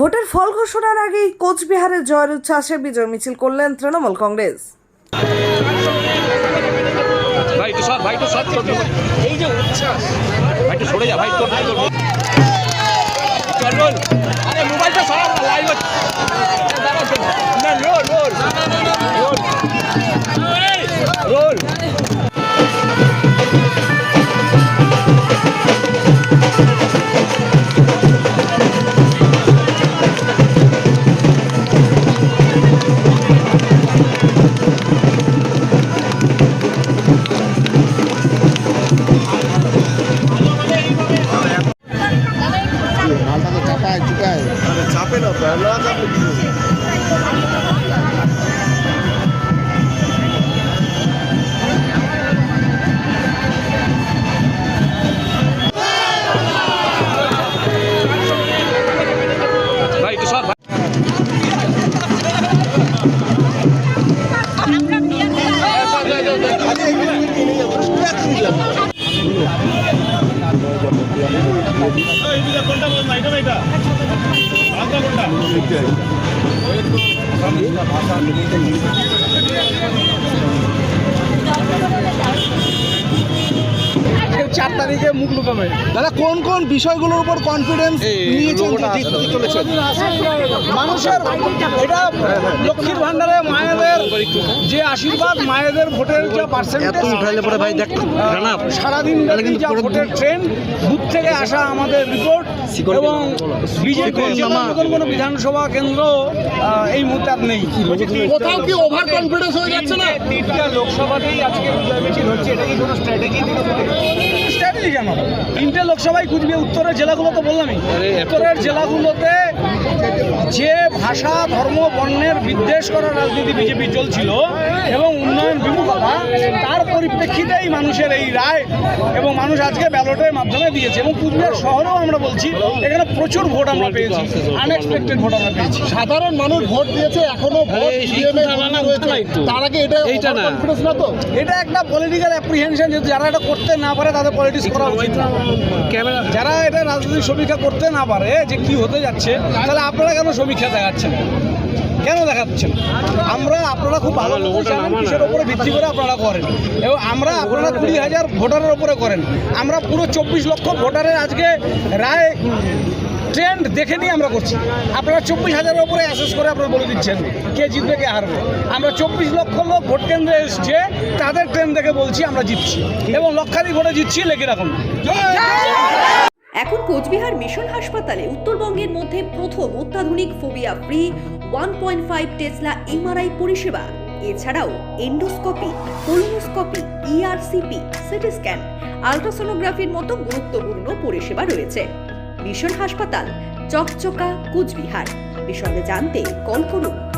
ভোটের ফল ঘোষণার আগেই কোচবিহারে জয়ের উচ্ছ্বাসে বিজয় মিছিল করলেন তৃণমূল কংগ্রেস। ভাই চাপে না তো না চাপে কি হবে? ভাই তো সর ভাই চার তারিখে মুখ লুকাবে। দাদা কোন কোন বিষয়গুলোর উপর কনফিডেন্স নিয়েছেন চলেছেন? মানুষের এটা লক্ষ্মীর ভান্ডারে মায়েদের যে আশীর্বাদ মায়েদের ভোটের যে পার্সেন্টেজ পরে ভাই দেখ সারাদিন যা ভোটের ট্রেন বুথ থেকে আসা আমাদের রিপোর্ট এবং বিজেপি নতুন কোনো বিধানসভা কেন্দ্র এই মুহূর্তে আর নেই। কোথাও কি ওভার কনফিডেন্স হয়ে যাচ্ছে না? তিনটা লোকসভাতেই আজকে বিজয় মিছিল হচ্ছে এটা কি কোনো স্ট্র্যাটেজি স্ট্র্যাটেজি কেন? তিনটে লোকসভায় কুচবিহার উত্তরের জেলাগুলো তো বললামই। উত্তরের জেলাগুলোতে যে ভাষা ধর্ম বর্ণের বিদ্বেষ করার রাজনীতি বিজেপি চলছিল এবং উন্নয়ন বিমুখতা তার পরিপ্রেক্ষিতেই মানুষের এই রায় এবং মানুষ আজকে ব্যালটের মাধ্যমে দিয়েছে এবং কুচবিহার শহরেও আমরা বলছি এখানে প্রচুর ভোট আমরা পেয়েছি আনএক্সপেক্টেড ভোট আমরা পেয়েছি। সাধারণ মানুষ ভোট দিয়েছে এখনও ভোট তার আগে এটা এইটা না। কনফিডেন্স না তো? এটা একটা পলিটিক্যাল অ্যাপ্রিহেনশন যারা এটা করতে না পারে তাদের পলিটিক্স করা উচিত না। ক্যামেরা যারা এটা রাজনৈতিক সমীক্ষা করতে না পারে যে কি হতে যাচ্ছে তাহলে আপনারা কেন সমীক্ষা দেখাচ্ছেন? কেন দেখাচ্ছেন? আমরা আপনারা খুব ভালো কিসের উপরে ভিত্তি করে আপনারা করেন। এবং আমরা আপনারা কুড়ি হাজার ভোটারের উপরে করেন। আমরা পুরো চব্বিশ লক্ষ ভোটারের আজকে রায় ট্রেন্ড দেখে নিয়ে আমরা করছি। আপনারা চব্বিশ হাজারের উপরে অ্যাসেস করে আপনারা বলে দিচ্ছেন কে জিতবে, কে হারবে। আমরা চব্বিশ লক্ষ লোক ভোট কেন্দ্রে এসছে, তাদের ট্রেন্ড দেখে বলছি আমরা জিতছি। এবং লক্ষাধিক ভোটে জিতছি লেগে রাখুন। এখন কোচবিহার মিশন হাসপাতালে উত্তরবঙ্গের মধ্যে প্রথম অত্যাধুনিক phobia free one point five tesla MRI পরিষেবা। এছাড়াও endoscopy colonoscopy ERCP CT scan আলট্রাসোনোগ্রাফির মতো গুরুত্বপূর্ণ পরিষেবা রয়েছে। মিশন হাসপাতাল চকচকা কুচবিহার। বিষয়ে জানতে কল করুন।